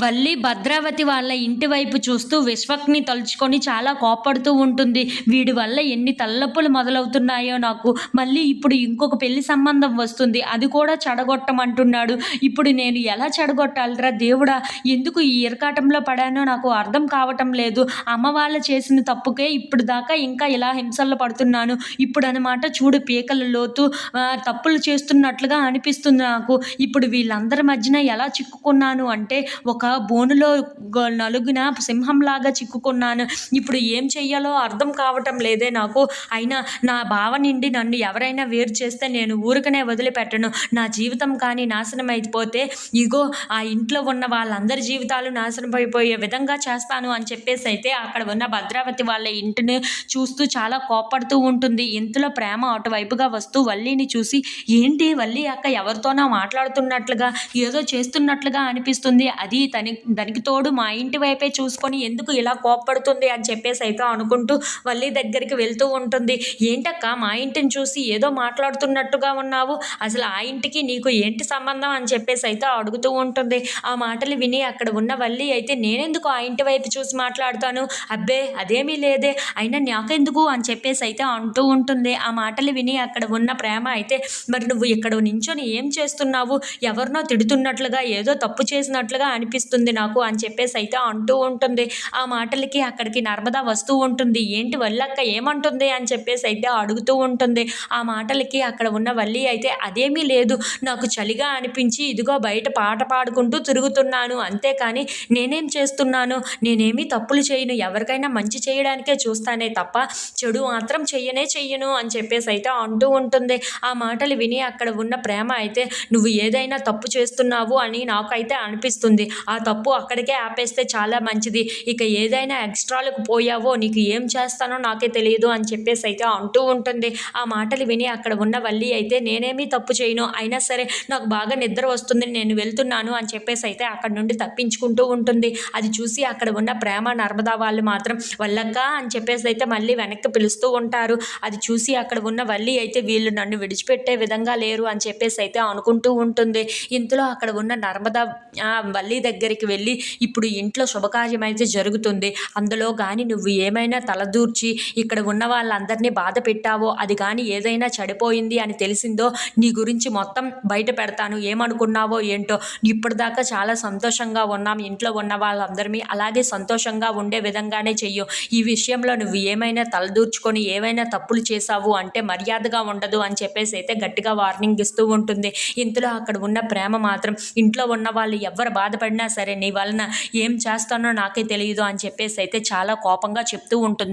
వల్లి భద్రావతి వాళ్ళ ఇంటి వైపు చూస్తూ విశ్వక్ని తలుచుకొని చాలా కోపడుతూ ఉంటుంది. వీడి వల్ల ఎన్ని తల్లప్పులు మొదలవుతున్నాయో నాకు. మళ్ళీ ఇప్పుడు ఇంకొక పెళ్ళి సంబంధం వస్తుంది. అది కూడా చెడగొట్టమంటున్నాడు. ఇప్పుడు నేను ఎలా చెడగొట్టాలిరా దేవుడా? ఎందుకు ఈ ఇరకాటంలో పడానో నాకు అర్థం కావటం లేదు. అమ్మ వాళ్ళు చేసిన తప్పుకే ఇప్పుడు దాకా ఇంకా ఇలా హింసల్లో పడుతున్నాను. ఇప్పుడు అనమాట చూడు పీకల లోతు తప్పులు చేస్తున్నట్లుగా అనిపిస్తుంది నాకు. ఇప్పుడు వీళ్ళందరి మధ్యన ఎలా చిక్కుకున్నాను అంటే ఒక ఒక బోనులో గ- నలుగున సింహంలాగా చిక్కుకున్నాను. ఇప్పుడు ఏం చెయ్యాలో అర్థం కావటం లేదే నాకు. అయినా నా భావ నుండి నన్ను ఎవరైనా వేరు చేస్తే నేను ఊరికనే వదిలిపెట్టను. నా జీవితం కానీ నాశనం అయిపోతే ఇగో ఆ ఇంట్లో ఉన్న వాళ్ళందరి జీవితాలు నాశనం అయిపోయే విధంగా చేస్తాను అని చెప్పేసి అయితే అక్కడ ఉన్న భద్రావతి వాళ్ళ ఇంటిని చూస్తూ చాలా కోపడుతూ ఉంటుంది. ఇంతలో ప్రేమ అటువైపుగా వస్తూ వల్లిని చూసి ఏంటి వల్లి అక్క ఎవరితోనో మాట్లాడుతున్నట్లుగా ఏదో చేస్తున్నట్లుగా అనిపిస్తుంది. అది తని దానికి తోడు మా ఇంటి వైపే చూసుకొని ఎందుకు ఇలా కోప్పడుతుంది అని చెప్పేసి అయితే అనుకుంటూ వల్లి దగ్గరికి వెళ్తూ ఉంటుంది. ఏంటక్క మా ఇంటిని చూసి ఏదో మాట్లాడుతున్నట్టుగా ఉన్నావు? అసలు ఆ ఇంటికి నీకు ఏంటి సంబంధం అని చెప్పేసి అయితే అడుగుతూ ఉంటుంది. ఆ మాటలు విని అక్కడ ఉన్న వల్లి అయితే నేనెందుకు ఆ ఇంటి వైపు చూసి మాట్లాడతాను? అబ్బే అదేమీ లేదే. అయినా నాకెందుకు? అని చెప్పేసి అయితే అంటూ ఉంటుంది. ఆ మాటలు విని అక్కడ ఉన్న ప్రేమ అయితే మరి నువ్వు ఇక్కడ నించొని ఏం చేస్తున్నావు? ఎవరినో తిడుతున్నట్లుగా ఏదో తప్పు చేసినట్లుగా అనిపిస్తుంది. నాకు అని చెప్పేసి అయితే అంటూ ఉంటుంది. ఆ మాటలకి అక్కడికి నర్మదా వస్తూ ఉంటుంది. ఏంటి వల్లక్క ఏమంటుంది? అని చెప్పేసి అయితే అడుగుతూ ఉంటుంది. ఆ మాటలకి అక్కడ ఉన్న వల్లి అయితే అదేమీ లేదు. నాకు చలిగా అనిపించి ఇదిగో బయట పాట పాడుకుంటూ తిరుగుతున్నాను. అంతేకాని నేనేం చేస్తున్నాను? నేనేమీ తప్పులు చేయను. ఎవరికైనా మంచి చేయడానికే చూస్తానే తప్ప చెడు మాత్రం చెయ్యనే చెయ్యను. అని చెప్పేసి అయితే అంటూ ఉంటుంది. ఆ మాటలు విని అక్కడ ఉన్న ప్రేమ అయితే నువ్వు ఏదైనా తప్పు చేస్తున్నావు అని నాకైతే అనిపిస్తుంది. ఆ ఆ తప్పు అక్కడికే ఆపేస్తే చాలా మంచిది. ఇక ఏదైనా ఎక్స్ట్రాలకు పోయావో నీకు ఏం చేస్తానో నాకే తెలియదు అని చెప్పేసి అయితే అంటూ ఉంటుంది. ఆ మాటలు విని అక్కడ ఉన్న వల్లి అయితే నేనేమీ తప్పు చేయను. అయినా సరే నాకు బాగా నిద్ర వస్తుంది. నేను వెళ్తున్నాను అని చెప్పేసి అయితే అక్కడ నుండి తప్పించుకుంటూ ఉంటుంది. అది చూసి అక్కడ ఉన్న ప్రేమ నర్మదా వాళ్ళు మాత్రం వల్లక్క అని చెప్పేసి అయితే మళ్ళీ వెనక్కి పిలుస్తూ ఉంటారు. అది చూసి అక్కడ ఉన్న వల్లి అయితే వీళ్ళు నన్ను విడిచిపెట్టే విధంగా లేరు అని చెప్పేసి అయితే అనుకుంటూ ఉంటుంది. ఇంతలో అక్కడ ఉన్న నర్మదా వల్లి దగ్గర దగ్గరికి వెళ్ళి ఇప్పుడు ఇంట్లో శుభకార్యం అయితే జరుగుతుంది. అందులో కానీ నువ్వు ఏమైనా తలదూర్చి ఇక్కడ ఉన్న వాళ్ళందరినీ బాధ పెట్టావో అది కానీ ఏదైనా చెడిపోయింది అని తెలిసిందో నీ గురించి మొత్తం బయట పెడతాను. ఏమనుకున్నావో ఏంటో. ఇప్పటిదాకా చాలా సంతోషంగా ఉన్నాం. ఇంట్లో ఉన్న వాళ్ళందరినీ అలాగే సంతోషంగా ఉండే విధంగానే చెయ్యు. ఈ విషయంలో నువ్వు ఏమైనా తలదూర్చుకొని ఏమైనా తప్పులు చేశావు అంటే మర్యాదగా ఉండదు అని చెప్పేసి అయితే గట్టిగా వార్నింగ్ ఇస్తూ ఉంటుంది. ఇంతలో అక్కడ ఉన్న ప్రేమ మాత్రం ఇంట్లో ఉన్న వాళ్ళు ఎవరు బాధపడినా సరే నీ వలన ఏం చేస్తానో నాకే తెలియదు అని చెప్పేసి అయితే చాలా కోపంగా చెప్తూ ఉంటుంది.